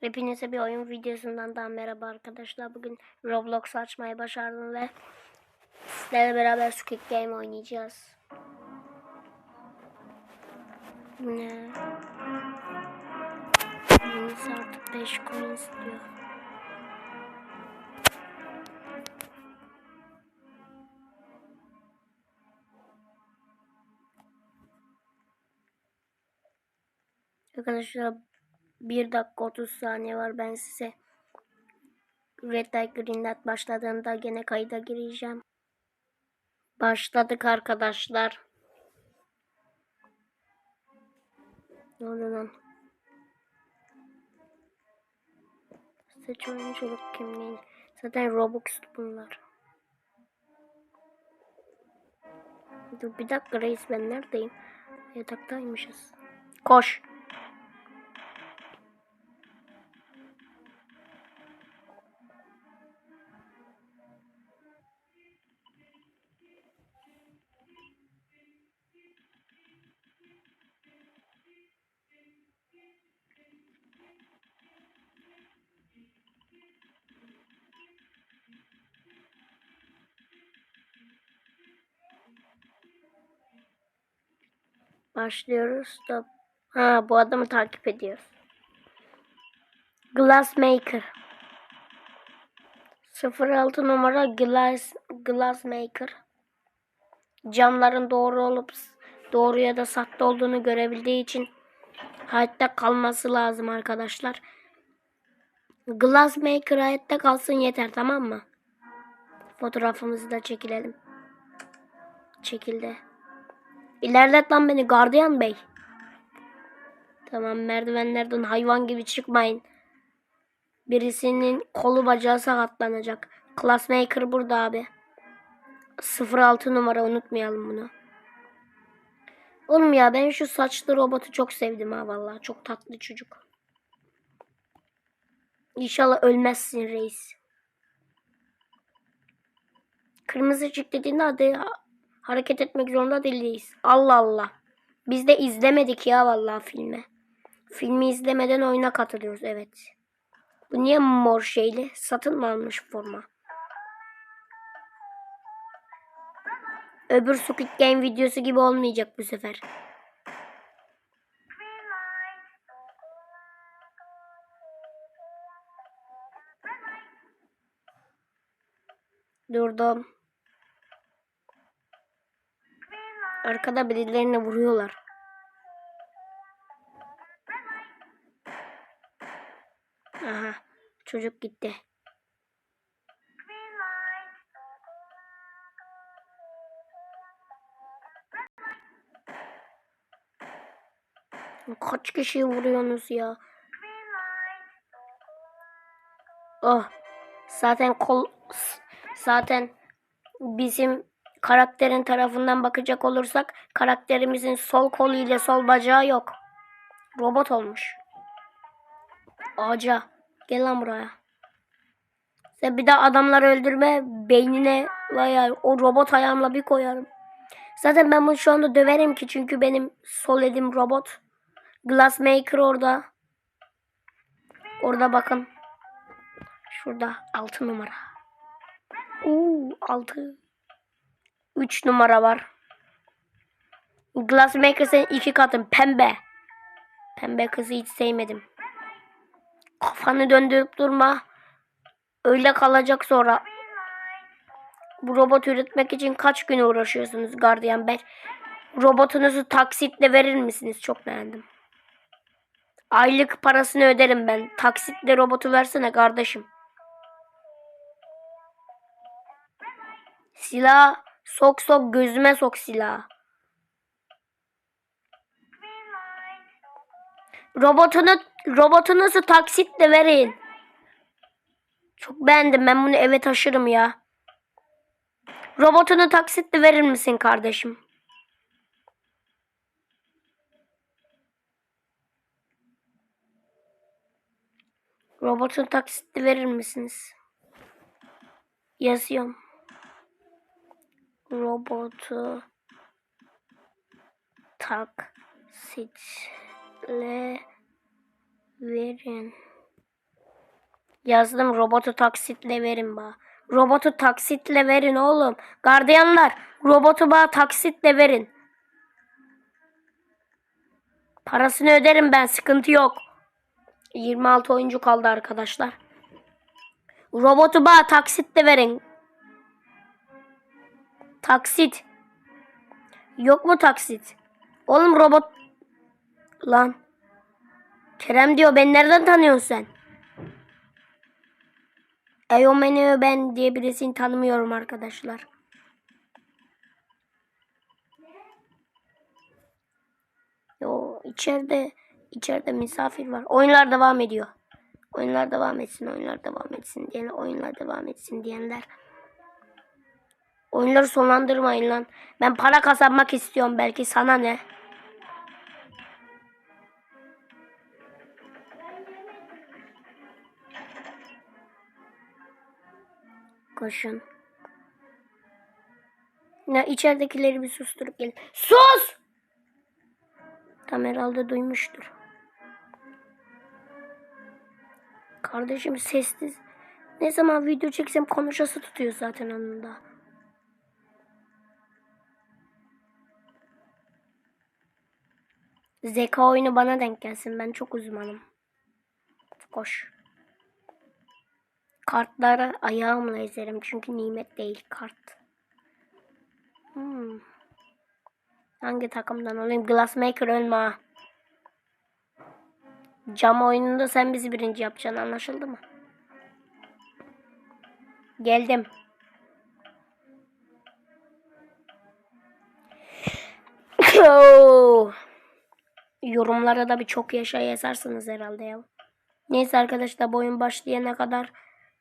Hepinize bir oyun videosundan daha merhaba arkadaşlar. Bugün Roblox açmayı başardım ve sizlerle beraber Squid Game oynayacağız. Ne? Yenisi artık 5 coins diyor. Arkadaşlar 1 dakika 30 saniye var. Ben size Red Light Green Light başladığında gene kayda gireceğim. Başladık arkadaşlar. Ne oluyor lan? Seç oyunculuk kimliği. Zaten Robux bunlar. Dur bir dakika reis ben neredeyim? Yataktaymışız. Koş. Başlıyoruz da. Ha bu adamı takip ediyoruz. Glassmaker. 06 numara Glass Glassmaker. Camların doğru olup doğru ya da sahte olduğunu görebildiği için hayatta kalması lazım arkadaşlar. Glassmaker hayatta kalsın yeter tamam mı? Fotoğrafımızı da çekilelim. Çekildi. İlerlet lan beni gardiyan bey. Tamam merdivenlerden hayvan gibi çıkmayın. Birisinin kolu bacağı sakatlanacak. Classmaker burada abi. 06 numara unutmayalım bunu. Oğlum ya ben şu saçlı robotu çok sevdim ha vallahi. Çok tatlı çocuk. İnşallah ölmezsin reis. Kırmızı ışık dediğinde hadi hareket etmek zorunda değiliz. Allah Allah. Biz de izlemedik ya vallahi filmi. Filmi izlemeden oyuna katılıyoruz evet. Bu niye mor şeyli? Satın mı almış forma? Öbür Squid Game videosu gibi olmayacak bu sefer. Durdum. Arkada birilerine vuruyorlar. Aha, çocuk gitti. Kaç kişi vuruyorsunuz ya? Oh. Zaten kol zaten bizim karakterin tarafından bakacak olursak karakterimizin sol kolu ile sol bacağı yok. Robot olmuş. Ağaca. Gel lan buraya. Sen bir daha adamları öldürme beynine veya o robot ayağımla bir koyarım. Zaten ben bunu şu anda döverim ki çünkü benim sol elim robot. Glassmaker orada. Orada bakın. Şurada 6 numara. Uuu 6. 3 numara var. Glassmaker senin iki katın pembe. Pembe kızı hiç sevmedim. Kafanı döndürüp durma. Öyle kalacak sonra. Bu robot üretmek için kaç gün uğraşıyorsunuz gardiyan bey? Robotunuzu taksitle verir misiniz? Çok beğendim. Aylık parasını öderim ben. Taksitle robotu versene kardeşim. Silah sok sok gözüme sok silah. Robotunu robotunuzu taksitle verin. Çok beğendim. Ben bunu eve taşırım ya. Robotunu taksitle verir misin kardeşim? Robotunu taksitle verir misiniz? Yazıyorum. Robotu taksitle verin. Yazdım robotu taksitle verin bana. Robotu taksitle verin oğlum. Gardiyanlar robotu bana taksitle verin. Parasını öderim ben sıkıntı yok. 26 oyuncu kaldı arkadaşlar. Robotu bana taksitle verin. Taksit. Yok mu taksit? Oğlum robot... Lan. Kerem diyor ben nereden tanıyorsun sen? Eyomenio ben diye birisini tanımıyorum arkadaşlar. Yo içeride içeride misafir var. Oyunlar devam ediyor. Oyunlar devam etsin, oyunlar devam etsin diyen, oyunlar devam etsin diyenler. Oyunları sonlandırmayın lan. Ben para kazanmak istiyorum belki sana ne? Koşun. Ya içeridekileri bir susturup gelin. Sus! Tam herhalde duymuştur. Kardeşim sessiz. Ne zaman video çeksem konuşası tutuyor zaten anında. Zeka oyunu bana denk gelsin. Ben çok uzmanım. Koş. Kartları ayağımla ezerim. Çünkü nimet değil kart. Hmm. Hangi takımdan olayım? Glassmaker ölme. Cam oyununda sen bizi birinci yapacaksın anlaşıldı mı? Geldim. Oo. Yorumlara da bir çok yaşa yazarsınız herhalde ya. Neyse arkadaşlar bu oyun başlayana kadar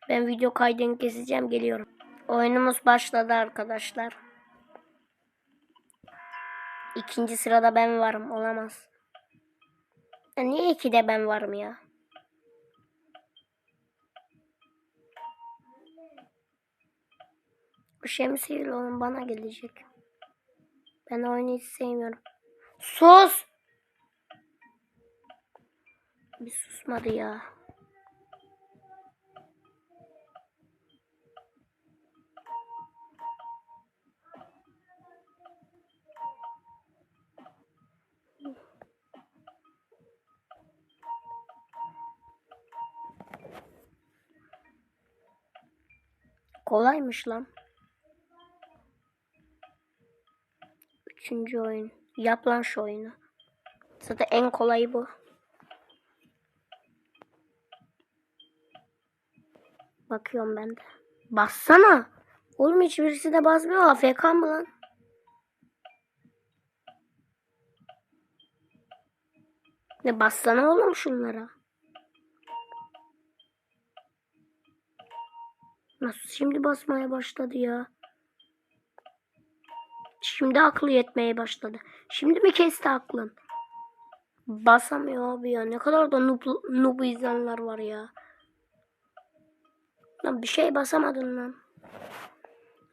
ben video kaydını keseceğim geliyorum. Oyunumuz başladı arkadaşlar. İkinci sırada ben varım olamaz. Ya niye ikide ben varım ya? Bu şemsiyeyle olan bana gelecek. Ben oyunu hiç sevmiyorum. Sus! Bir susmadı ya. Kolaymış lan. Üçüncü oyun. Yap lan şu oyunu. Zaten en kolayı bu. Bakıyorum ben de. Bassana. Oğlum hiçbirisi de basmıyor. AFK mı lan? Ne bassana oğlum şunlara. Nasıl şimdi basmaya başladı ya? Şimdi aklı yetmeye başladı. Şimdi mi kesti aklın? Basamıyor abi ya. Ne kadar da noob, noob izleyenler var ya. Lan bir şey basamadın lan.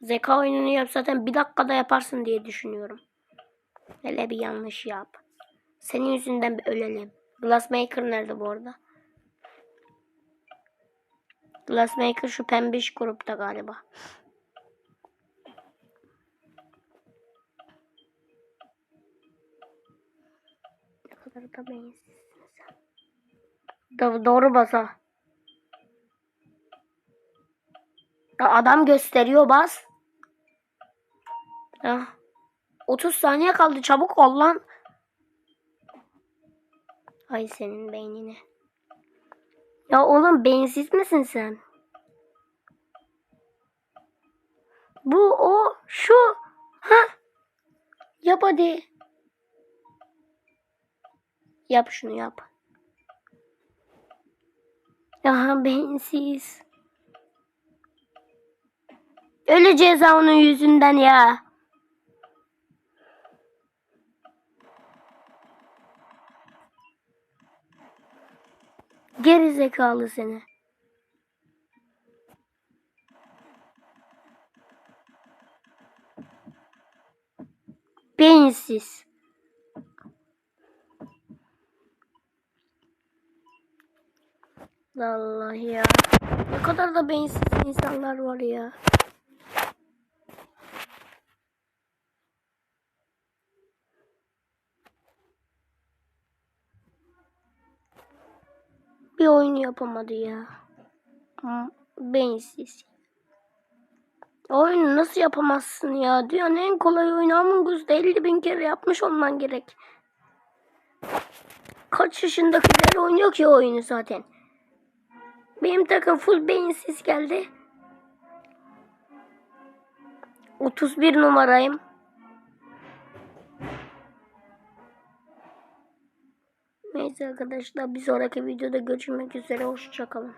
Zeka oyununu yap zaten bir dakikada yaparsın diye düşünüyorum. Hele bir yanlış yap. Senin yüzünden bir ölelim. Glassmaker nerede bu arada? Glassmaker şu pembiş grupta galiba. Ne kadar da doğru basa. Adam gösteriyor bas. Ya. 30 saniye kaldı çabuk ol lan. Ay senin beynine. Ya oğlum beyinsiz misin sen? Bu o şu. Ha? Yap hadi. Yap şunu yap. Ya beyinsiz. Öleceğiz ha onun yüzünden ya. Geri zekalı seni. Beyinsiz. Allah ya. Ne kadar da beyinsiz insanlar var ya. Bir oyun yapamadı ya. Beyinsiz. Oyunu nasıl yapamazsın ya? Dünyanın en kolay oyunu Among Us'da 50 bin kere yapmış olman gerek. Kaç yaşındakiler oynuyor ki oyunu zaten. Benim takım full beyinsiz geldi. 31 numarayım. Arkadaşlar bir sonraki videoda görüşmek üzere. Hoşçakalın.